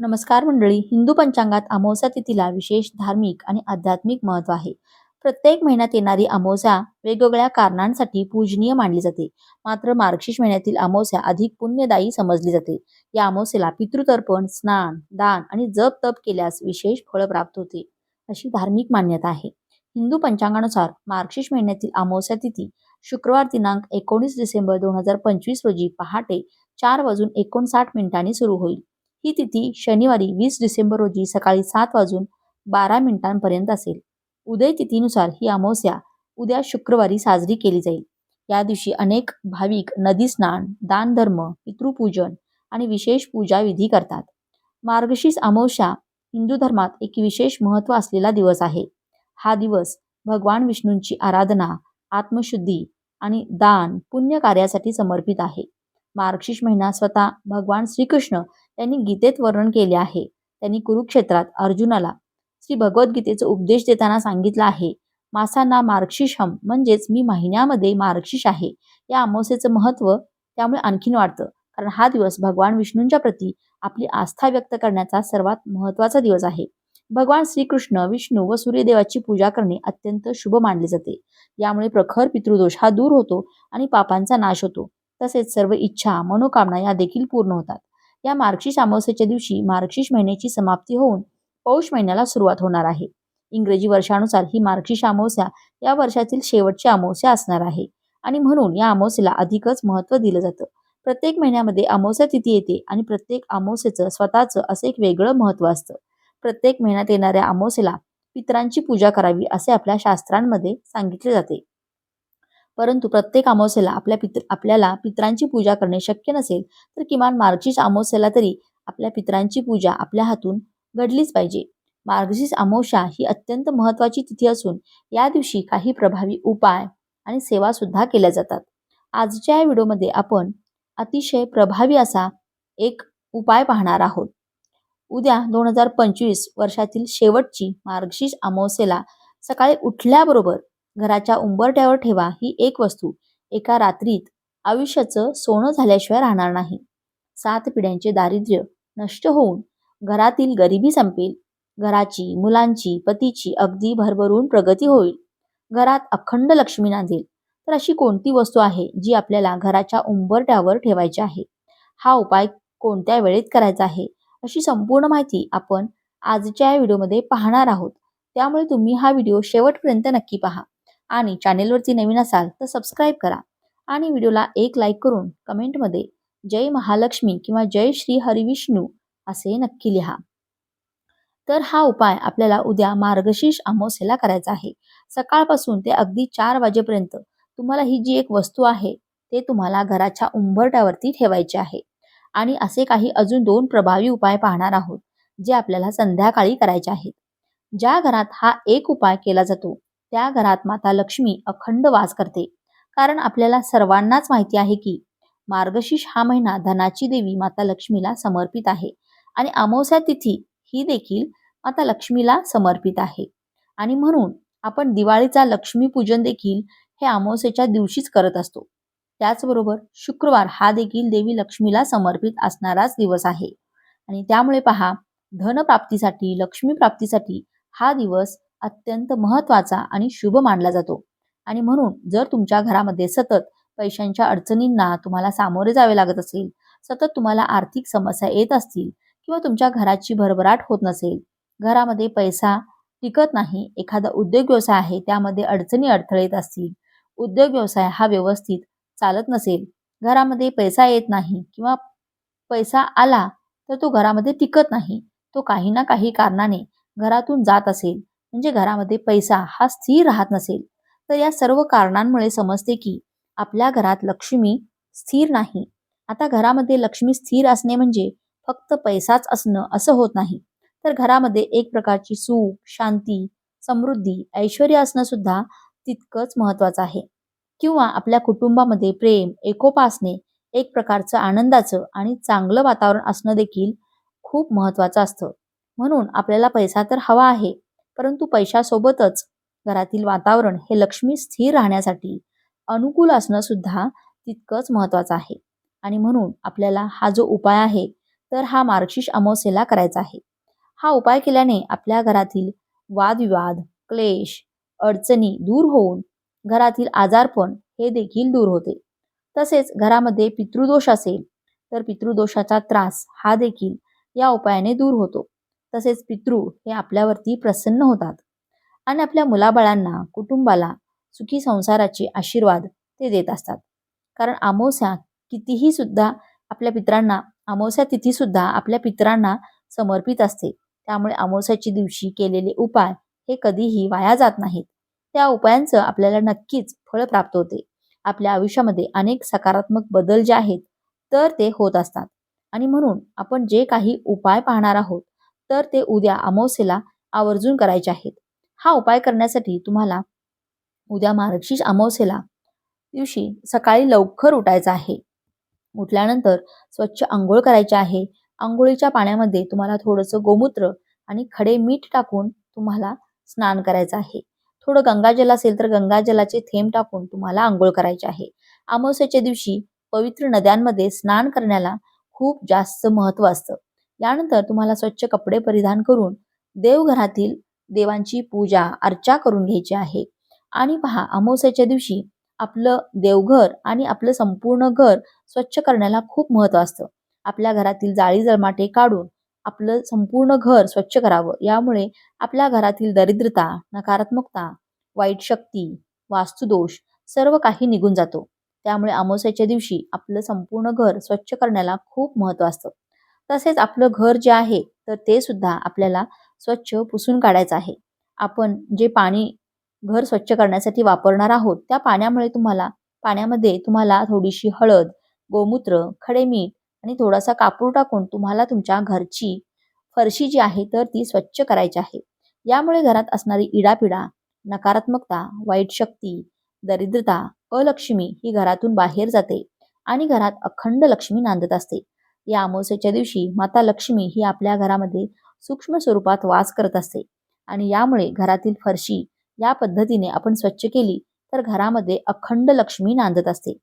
नमस्कार मंडळी हिंदू पंचांगात अमावस्या तिथीला विशेष धार्मिक आणि आध्यात्मिक महत्त्व आहे. प्रत्येक महिन्यात येणारी अमावस्या वेगवेगळ्या कारणांसाठी पूजनीय मानली जाते. मात्र मार्गशीर्ष महिन्यातील अमावस्या अधिक पुण्यदायी समजली जाते. या अमावस्येला पितृतर्पण स्नान दान आणि जप तप केल्यास विशेष फळ प्राप्त होते अशी धार्मिक मान्यता आहे. हिंदू पंचांगानुसार मार्गशीर्ष महिन्यातील अमावस्या तिथी शुक्रवार दिनांक एकोणीस डिसेंबर दोन हजार पंचवीस रोजी पहाटे चार वाजून एकोणसाठ मिनिटांनी सुरू होईल. ही तिथी शनिवारी वीस डिसेंबर रोजी सकाळी सात वाजून बारा मिनिटांपर्यंत असेल. उदय तिथीनुसार ही अमावस्या उद्या शुक्रवारी साजरी केली जाईल. या दिवशी अनेक भाविक नदी स्नान दानधर्म पितृपूजन आणि विशेष पूजा विधी करतात. मार्गशीर्ष अमावस्या हिंदू धर्मात एक विशेष महत्त्व असलेला दिवस आहे. हा दिवस भगवान विष्णूंची आराधना आत्मशुद्धी आणि दान पुण्य कार्यासाठी समर्पित आहे. मार्गशीर्ष महिना स्वतः भगवान श्रीकृष्ण त्यांनी गीतेत वर्णन केले आहे. त्यांनी कुरुक्षेत्रात अर्जुनाला श्री भगवद्गीतेचा उपदेश देताना सांगितलं आहे. मासांना मार्गशीर्षम म्हणजेच मी महिन्यामध्ये मार्गशीर्ष आहे. या अमावस्येचं महत्त्व त्यामुळे आणखीन वाढतं. कारण हा दिवस भगवान विष्णूंच्या प्रती आपली आस्था व्यक्त करण्याचा सर्वात महत्त्वाचा दिवस आहे. भगवान श्रीकृष्ण विष्णू व सूर्यदेवाची पूजा करणे अत्यंत शुभ मानले जाते. यामुळे प्रखर पितृदोष हा दूर होतो आणि पापांचा नाश होतो. तसेच सर्व इच्छा मनोकामना या देखील पूर्ण होतात. या मार्गशीर्ष अमावस्येच्या दिवशी मार्गशीर्ष महिन्याची समाप्ती होऊन पौष महिन्याला सुरुवात होणार आहे. इंग्रजी वर्षानुसार ही मार्गशीर्ष अमावस्या या वर्षातील शेवटची अमावस्या असणार आहे आणि म्हणून या अमावस्येला अधिकच महत्त्व दिलं जातं. प्रत्येक महिन्यामध्ये अमावस्या तिथी येते आणि प्रत्येक अमावस्येचं स्वतःचं असं एक वेगळं महत्त्व असतं. प्रत्येक महिन्यात येणाऱ्या अमावस्येला पितरांची पूजा करावी असे आपल्या शास्त्रांमध्ये सांगितले जाते. परंतु प्रत्येक अमावस्येला आपल्या पित्र आपल्याला पित्रांची पूजा करणे शक्य नसेल तर किमान मार्गशीर्ष अमावस्येला तरी आपल्या पित्रांची पूजा आपल्या हातून घडलीच पाहिजे. मार्गशीर्ष अमावस्या ही अत्यंत महत्त्वाची तिथी असून या दिवशी काही प्रभावी उपाय आणि सेवा सुद्धा केल्या जातात. आजच्या या व्हिडिओमध्ये आपण अतिशय प्रभावी असा एक उपाय पाहणार आहोत. उद्या दोन हजार पंचवीस वर्षातील शेवटची मार्गशीर्ष अमावस्येला सकाळी उठल्याबरोबर घराच्या उंबरट्यावर ठेवा ही एक वस्तू. एका रात्रीत आयुष्याचं सोनं झाल्याशिवाय राहणार नाही. सात पिढ्यांचे दारिद्र्य नष्ट होऊन घरातील गरिबी संपेल. घराची मुलांची पतीची अगदी भरभरून प्रगती होईल. घरात अखंड लक्ष्मी नांदेल. तर अशी कोणती वस्तू आहे जी आपल्याला घराच्या उंबरट्यावर ठेवायची आहे? हा उपाय कोणत्या वेळेत करायचा आहे? अशी संपूर्ण माहिती आपण आजच्या या व्हिडिओमध्ये पाहणार आहोत. त्यामुळे तुम्ही हा व्हिडिओ शेवटपर्यंत नक्की पहा. आणि चॅनेलवरती नवीन असाल तर सबस्क्राईब करा. आणि व्हिडिओला एक लाईक करून कमेंटमध्ये जय महालक्ष्मी किंवा जय श्री हरिविष्णू असे नक्की लिहा. तर हा उपाय आपल्याला उद्या मार्गशीर्ष अमावस्येला करायचा आहे. सकाळपासून ते अगदी चार वाजेपर्यंत तुम्हाला ही जी एक वस्तू आहे ते तुम्हाला घराच्या उंबरट्यावरती ठेवायचे आहे. आणि असे काही अजून दोन प्रभावी उपाय पाहणार आहोत जे आपल्याला संध्याकाळी करायचे आहेत. ज्या घरात हा एक उपाय केला जातो त्या घरात माता लक्ष्मी अखंड वास करते. कारण आपल्याला सर्वांनाच माहिती आहे की मार्गशीर्ष हा महिना धनाची देवी माता लक्ष्मीला समर्पित आहे आणि अमावस्या तिथी ही देखील माता लक्ष्मीला समर्पित आहे. आणि म्हणून आपण दिवाळीचा लक्ष्मीपूजन देखील हे अमावस्येच्या दिवशीच करत असतो. त्याचबरोबर शुक्रवार हा देखील देवी लक्ष्मीला समर्पित असणाराच दिवस आहे. आणि त्यामुळे पहा धनप्राप्तीसाठी लक्ष्मी प्राप्तीसाठी हा दिवस अत्यंत महत्त्वाचा आणि शुभ मानला जातो. आणि म्हणून जर तुमच्या घरामध्ये सतत पैशांच्या अडचणींना तुम्हाला सामोरे जावे लागत असेल सतत तुम्हाला आर्थिक समस्या येत असतील किंवा तुमच्या घराची भरभराट होत नसेल घरामध्ये पैसा टिकत नाही एखादा उद्योग व्यवसाय आहे त्यामध्ये अडचणी अडथळे येत असतील उद्योग व्यवसाय हा व्यवस्थित चालत नसेल घरामध्ये पैसा येत नाही किंवा पैसा आला तर तो घरामध्ये टिकत नाही तो काही ना काही कारणाने घरातून जात असेल म्हणजे घरामध्ये पैसा हा स्थिर राहत नसेल तर या सर्व कारणांमुळे समजते की आपल्या घरात लक्ष्मी स्थिर नाही. आता घरामध्ये लक्ष्मी स्थिर असणे म्हणजे फक्त पैसाच असणं असं होत नाही. तर घरामध्ये एक प्रकारची सुख शांती समृद्धी ऐश्वर असणं सुद्धा तितकंच महत्वाचं आहे. किंवा आपल्या कुटुंबामध्ये प्रेम एकोपा असणे एक प्रकारचं आनंदाचं आणि चांगलं वातावरण असणं देखील खूप महत्वाचं असतं. म्हणून आपल्याला पैसा तर हवा आहे परंतु पैशासोबतच घरातील वातावरण हे लक्ष्मी स्थिर राहण्यासाठी अनुकूल असणं सुद्धा तितकंच महत्वाचं आहे. आणि म्हणून आपल्याला हा जो उपाय आहे तर हा मार्गशीर्ष अमावस्येला करायचा आहे. हा उपाय केल्याने आपल्या घरातील वादविवाद क्लेश अडचणी दूर होऊन घरातील आजारपण हे देखील दूर होते. तसेच घरामध्ये पितृदोष असेल तर पितृदोषाचा त्रास हा देखील या उपायाने दूर होतो. तसेच पितृ हे आपल्यावरती प्रसन्न होतात. आणि आपल्या मुलाबाळांना कुटुंबाला सुखी संसाराचे आशीर्वाद ते देत असतात. कारण अमावस्या कितीही सुद्धा आपल्या पित्रांना अमावस्या तिथीसुद्धा आपल्या पित्रांना समर्पित असते. त्यामुळे अमावस्याच्या दिवशी केलेले उपाय हे कधीही वाया जात नाहीत. त्या उपायांचं आपल्याला नक्कीच फळ प्राप्त होते. आपल्या आयुष्यामध्ये अनेक सकारात्मक बदल जे आहेत तर ते होत असतात. आणि म्हणून आपण जे काही उपाय पाहणार आहोत तर ते उद्या अमावस्येला आवर्जून करायचे आहेत. हा उपाय करण्यासाठी तुम्हाला उद्या मार्गशीर्ष अमावस्येला दिवशी सकाळी लवकर उठायचं आहे. उठल्यानंतर स्वच्छ आंघोळ करायचे आहे. आंघोळीच्या पाण्यामध्ये तुम्हाला थोडंसं गोमूत्र आणि खडे मीठ टाकून तुम्हाला स्नान करायचं आहे. थोडं गंगाजल असेल तर गंगाजलाचे थेंब टाकून तुम्हाला आंघोळ करायचे आहे. अमावस्याच्या दिवशी पवित्र नद्यांमध्ये स्नान करण्याला खूप जास्त महत्त्व असतं. यानंतर तुम्हाला स्वच्छ कपडे परिधान करून देवघरातील देवांची पूजा अर्चा करून घ्यायची आहे. आणि पहा अमावस्याच्या दिवशी आपलं देवघर आणि आपलं संपूर्ण घर स्वच्छ करण्याला खूप महत्त्व असतं. आपल्या घरातील जाळी जळमाटे काढून आपलं संपूर्ण घर स्वच्छ करावं. यामुळे आपल्या घरातील दरिद्रता नकारात्मकता वाईट शक्ती वास्तुदोष सर्व काही निघून जातो. त्यामुळे अमावस्याच्या दिवशी आपलं संपूर्ण घर स्वच्छ करण्याला खूप महत्त्व असतं. तसेच आपलं घर जे आहे तर ते सुद्धा आपल्याला स्वच्छ पुसून काढायचं आहे. आपण जे पाणी घर स्वच्छ करण्यासाठी वापरणार आहोत त्या पाण्यामुळे तुम्हाला पाण्यामध्ये तुम्हाला थोडीशी हळद गोमूत्र खडे मीठ आणि थोडासा कापूर टाकून तुम्हाला तुमच्या घरची फरशी जी आहे तर ती स्वच्छ करायची आहे. यामुळे घरात असणारी इडापिडा नकारात्मकता वाईट शक्ती दरिद्रता अलक्ष्मी ही घरातून बाहेर जाते आणि घरात अखंड लक्ष्मी नांदत असते. या अमावस्येच्या दिवशी माता लक्ष्मी ही आपल्या घरामध्ये सूक्ष्म स्वरूपात वास करत असते. आणि यामुळे घरातील फरशी या पद्धतीने आपण स्वच्छ केली तर घरामध्ये अखंड लक्ष्मी नांदत असते.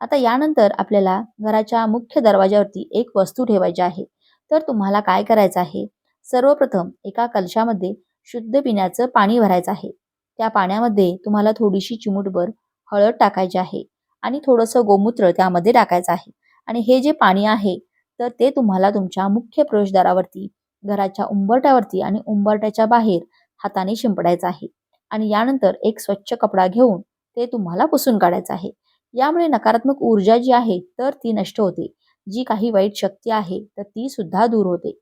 आता यानंतर आपल्याला घराच्या मुख्य दरवाज्यावरती एक वस्तू ठेवायची आहे. तर तुम्हाला काय करायचं आहे? सर्वप्रथम एका कलशामध्ये शुद्ध पिण्याचं पाणी भरायचं आहे. त्या पाण्यामध्ये तुम्हाला थोडीशी चिमूटभर हळद टाकायची आहे आणि थोडंसं गोमूत्र त्यामध्ये टाकायचं आहे. आणि हे जे पाणी आहे तर ते तुम्हाला तुमच्या मुख्य प्रवेशद्वारावरती घराच्या उंबरट्यावरती आणि उंबरट्याच्या बाहेर हाताने शिंपडायचं आहे. आणि यानंतर एक स्वच्छ कपडा घेऊन ते तुम्हाला पुसून काढायचं आहे. यामुळे नकारात्मक ऊर्जा जी आहे तर ती नष्ट होते. जी काही वाईट शक्ती आहे तर ती सुद्धा दूर होते.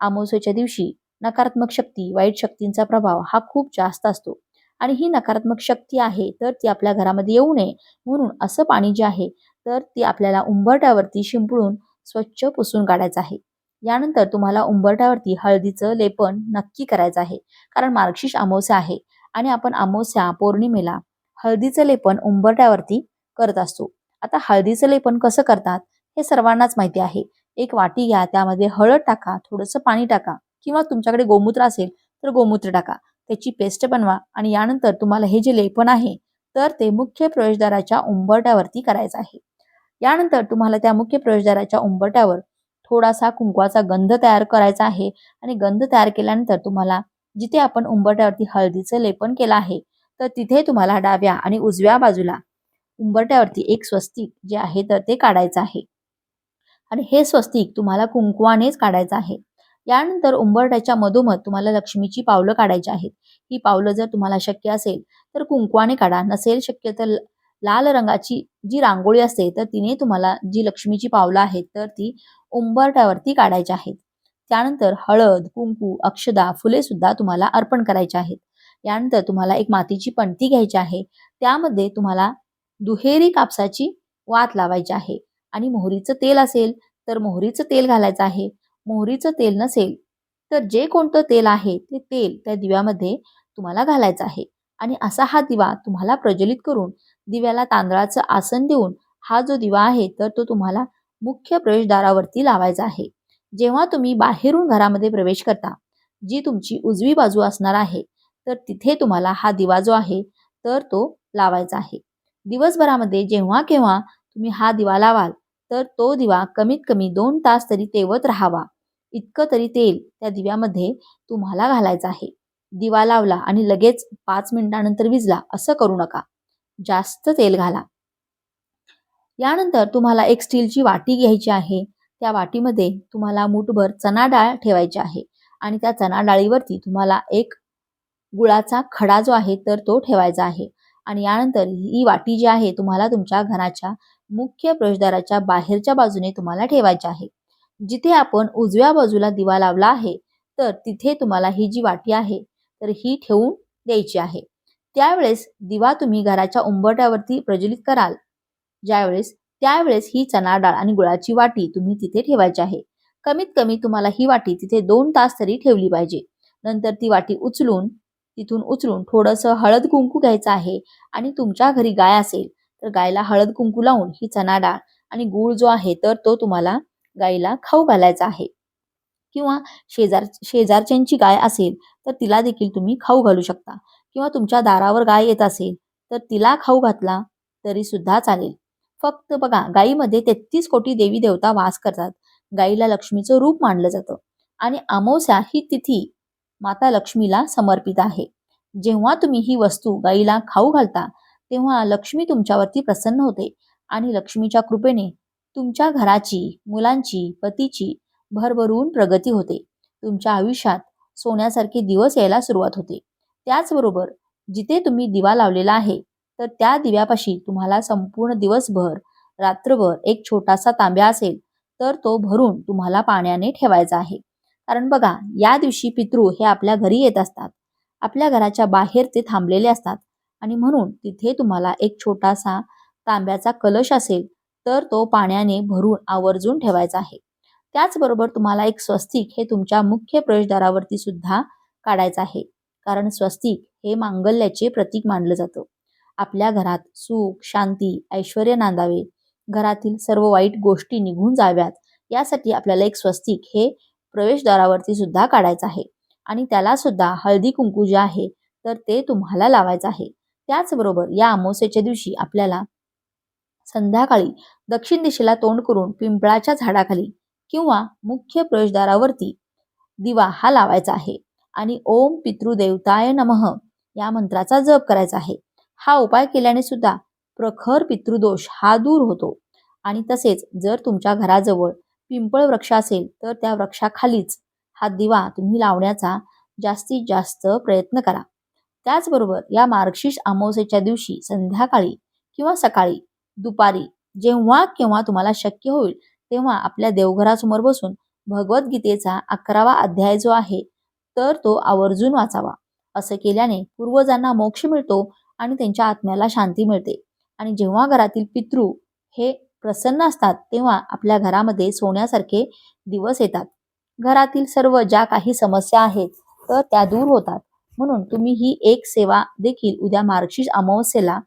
अमावस्येच्या दिवशी नकारात्मक शक्ती वाईट शक्तींचा प्रभाव हा खूप जास्त असतो. आणि ही नकारात्मक शक्ती आहे तर ती आपल्या घरामध्ये येऊ नये म्हणून असं पाणी जे आहे तर ती आपल्याला उंबरट्यावरती शिंपडून स्वच्छ पुसून काढायचं आहे. यानंतर तुम्हाला उंबरट्यावरती हळदीचं लेपन नक्की करायचं आहे. कारण मार्गशीर्ष अमावस्या आहे आणि आपण अमावस्या पौर्णिमेला हळदीचं लेपन उंबरट्यावरती करत असतो. आता हळदीचं लेपन कसं करतात हे सर्वांनाच माहिती आहे. एक वाटी घ्या त्यामध्ये हळद टाका थोडंसं पाणी टाका किंवा तुमच्याकडे गोमूत्र असेल तर गोमूत्र टाका. त्याची पेस्ट बनवा आणि यानंतर तुम्हाला हे जे लेपन आहे तर ते मुख्य प्रवेशद्वाराच्या उंबरट्यावरती करायचं आहे. यानंतर तुम्हाला त्या मुख्य प्रवेशद्वाराच्या उंबरट्यावर थोडासा कुंकवाचा गंध तयार करायचा आहे. आणि गंध तयार केल्यानंतर तुम्हाला जिथे आपण उंबरट्यावरती हळदीचं लेपन केलं आहे तर तिथे तुम्हाला डाव्या आणि उजव्या बाजूला उंबरट्यावरती एक स्वस्तिक जे आहे तर ते काढायचं आहे. आणि हे स्वस्तिक तुम्हाला कुंकवानेच काढायचं आहे. यानंतर उंबरट्याच्या मधोमध तुम्हाला लक्ष्मीची पावलं काढायची आहेत. ही पावलं जर तुम्हाला शक्य असेल तर कुंकवाने काढा. नसेल शक्य तर लाल रंगाची जी रांगोळी असते तर तिने तुम्हाला जी लक्ष्मीची पावलं आहेत तर ती उंबरट्यावरती काढायची आहेत. त्यानंतर हळद कुंकू अक्षदा फुले सुद्धा तुम्हाला अर्पण करायचे आहेत. यानंतर तुम्हाला एक मातीची पणती घ्यायची आहे. त्यामध्ये तुम्हाला दुहेरी कापसाची वात लावायची आहे. आणि मोहरीचं तेल असेल तर मोहरीचं तेल घालायचं आहे. मोहरीचं तेल नसेल तर जे कोणतं तेल आहे ते तेल त्या दिव्यामध्ये तुम्हाला घालायचं आहे. आणि असा हा दिवा तुम्हाला प्रज्वलित करून दिव्याला तांदळाचं आसन देऊन हा जो दिवा आहे तर तो तुम्हाला मुख्य प्रवेशद्वारावरती लावायचा आहे. जेव्हा तुम्ही बाहेरून घरामध्ये प्रवेश करता जी तुमची उजवी बाजू असणार आहे तर तिथे तुम्हाला हा दिवा जो आहे तर तो लावायचा आहे. दिवसभरामध्ये जेव्हा केव्हा तुम्ही हा दिवा लावाल तर तो दिवा कमीत कमी दोन तास तरी तेवत राहावा. इतकं तरी तेल त्या दिव्यामध्ये तुम्हाला घालायचं आहे. दिवा लावला आणि लगेच पाच मिनिटानंतर विजला असं करू नका. जास्त तेल घाला. यानंतर तुम्हाला एक स्टीलची वाटी घ्यायची आहे. त्या वाटीमध्ये तुम्हाला मुठभर चणा डाळ ठेवायची आहे आणि त्या चणा डाळीवरती तुम्हाला एक गुळाचा खडा जो आहे तर तो ठेवायचा आहे. आणि यानंतर ही वाटी जी आहे तुम्हाला तुमच्या घराच्या मुख्य प्रवेशद्वाराच्या बाहेरच्या बाजूने तुम्हाला ठेवायची आहे. जिथे आपण उजव्या बाजूला दिवा लावला आहे तर तिथे तुम्हाला ही जी वाटी आहे तर ही ठेवून द्यायची आहे. त्यावेळेस दिवा तुम्ही घराच्या उंबरट्यावरती प्रज्वलित कराल. ज्यावेळेस त्यावेळेस ही चणा डाळ आणि गुळाची वाटी तुम्ही तिथे ठेवायची आहे. कमीत कमी तुम्हाला ही वाटी तिथे दोन तास तरी ठेवली पाहिजे. नंतर ती वाटी उचलून तिथून उचलून थोडंसं हळद कुंकू घ्यायचं आहे आणि तुमच्या घरी गाय असेल तर गायला हळद कुंकू लावून ही चणा डाळ आणि गूळ जो आहे तर तो तुम्हाला गायीला खाऊ घालायचा आहे. किंवा शेजार शेजारच्यांची गाय असेल तर तिला देखील तुम्ही खाऊ घालू शकता. किंवा तुमच्या दारावर गाय येत असेल तर तिला खाऊ घातला तरी सुद्धा चालेल. फक्त बघा गायीमध्ये तेहतीस कोटी देवी देवता वास करतात. गायीला लक्ष्मीचं रूप मानलं जातं. आणि अमावस्या ही तिथी माता लक्ष्मीला समर्पित आहे. जेव्हा तुम्ही ही वस्तू गायीला खाऊ घालता तेव्हा लक्ष्मी तुमच्यावरती प्रसन्न होते आणि लक्ष्मीच्या कृपेने तुमच्या घराची मुलांची पतीची भरभरून प्रगती होते. तुमच्या आयुष्यात सोन्यासारखे दिवस यायला सुरुवात होते. त्याचबरोबर जिथे तुम्ही दिवा लावलेला आहे तर त्या दिव्यापाशी तुम्हाला संपूर्ण दिवसभर रात्रभर एक छोटासा तांब्या असेल तर तो भरून तुम्हाला पाण्याने ठेवायचा आहे. कारण बघा या दिवशी पितृ हे आपल्या घरी येत असतात. आपल्या घराच्या बाहेर ते थांबलेले असतात. आणि म्हणून तिथे तुम्हाला एक छोटासा तांब्याचा कलश असेल तर तो पाण्याने भरून आवर्जून ठेवायचा आहे. त्याचबरोबर तुम्हाला एक स्वस्तिक हे तुमच्या मुख्य प्रवेशद्वारावरती सुद्धा काढायचं आहे. कारण स्वस्तिक हे मांगल्याचे प्रतीक मानलं जातं. आपल्या घरात सुख शांती ऐश्वर नांदावे. घरातील सर्व वाईट गोष्टी निघून जाव्यात. यासाठी आपल्याला एक स्वस्तिक हे प्रवेशद्वारावरती सुद्धा काढायचं आहे. आणि त्याला सुद्धा हळदी कुंकू जे आहे तर ते तुम्हाला लावायचं आहे. त्याचबरोबर या अमावस्येच्या दिवशी आपल्याला संध्याकाळी दक्षिण दिशेला तोंड करून पिंपळाच्या झाडाखाली किंवा मुख्य प्रवेशद्वारावरती दिवा हा लावायचा आहे. आणि ओम पितृदेवताय नमः या मंत्राचा जप करायचा आहे. हा उपाय केल्याने सुद्धा प्रखर पितृदोष हा दूर होतो. आणि तसेच जर तुमच्या घराजवळ पिंपळ वृक्ष असेल तर त्या वृक्षाखालीच हा दिवा तुम्ही लावण्याचा जास्तीत जास्त प्रयत्न करा. त्याचबरोबर या मार्गशीर्ष अमावस्येच्या दिवशी संध्याकाळी किंवा सकाळी दुपारी जेव्हा केव्हा तुम्हाला शक्य होईल तेव्हा आपल्या देवघरासमोर बसून भगवद्गीतेचा अकरावा अध्याय जो आहे तर तो आवर्जून वाचावा. असं केल्याने पूर्वजांना मोक्ष मिळतो आणि त्यांच्या आत्म्याला शांती मिळते. आणि जेव्हा घरातील पितृ हे प्रसन्न असतात तेव्हा आपल्या घरामध्ये सोन्यासारखे दिवस येतात. घरातील सर्व ज्या काही समस्या आहेत तर त्या दूर होतात. म्हणून तुम्ही ही एक सेवा देखील उद्या मार्गशीर्ष अमावस्येला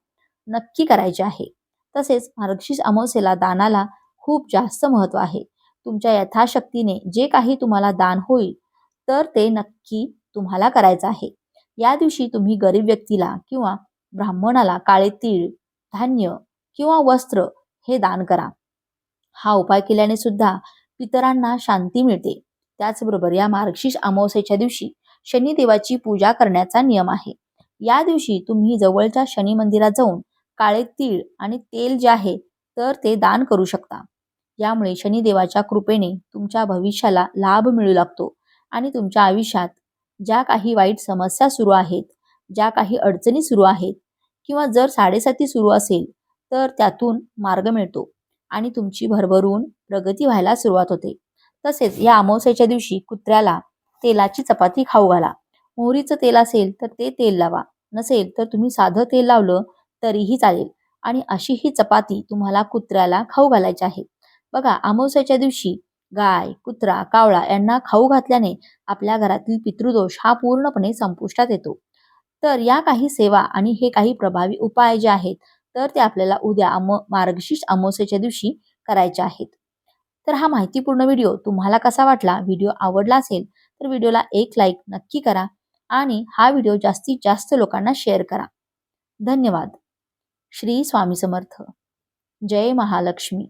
नक्की करायची आहे. तसेच मार्गशीर्ष अमावस्येला दानाला खूप जास्त महत्त्व आहे. तुमच्या यथाशक्तीने जे काही तुम्हाला दान होईल तर ते नक्की तुम्हाला करायचं आहे. या दिवशी तुम्ही गरीब व्यक्तीला किंवा ब्राह्मणाला काळे तीळ धान्य किंवा वस्त्र हे दान करा. हा उपाय केल्याने सुद्धा पितरांना शांती मिळते. त्याचबरोबर या मार्गशीर्ष अमावस्येच्या दिवशी शनिदेवाची पूजा करण्याचा नियम आहे. या दिवशी तुम्ही जवळच्या शनी मंदिरात जाऊन काळे तीळ आणि तेल जे आहे तर ते दान करू शकता. यामुळे शनिदेवाच्या कृपेने तुमच्या भविष्याला लाभ मिळू लागतो. आणि तुमच्या आयुष्यात ज्या काही वाईट समस्या सुरू आहेत ज्या काही अडचणी सुरू आहेत किंवा जर साडेसाती सुरू असेल तर त्यातून मार्ग मिळतो आणि तुमची भरभरून प्रगती व्हायला सुरुवात होते. तसेच या अमावस्याच्या दिवशी कुत्र्याला तेलाची चपाती खाऊ घाला. मोहरीचं तेल असेल तर ते तेल लावा. नसेल तर तुम्ही साधं तेल लावलं तरीही चालेल आणि अशी ही चपाती तुम्हाला कुत्र्याला खाऊ घालायची आहे. बघा अमावस्याच्या दिवशी गाय कुत्रा कावळा यांना खाऊ घातल्याने आपल्या घरातील पितृदोष हा पूर्णपणे संपुष्टात येतो. तर या काही सेवा आणि हे काही प्रभावी उपाय जे आहेत तर ते आपल्याला उद्या अम मार्गशीर्ष अमावस्येच्या दिवशी करायचे आहेत. तर हा माहितीपूर्ण व्हिडिओ तुम्हाला कसा वाटला व्हिडिओ आवडला असेल तर व्हिडिओला एक लाईक नक्की करा आणि हा व्हिडिओ जास्तीत जास्त लोकांना शेअर करा. धन्यवाद. श्री स्वामी समर्थ. जय महालक्ष्मी.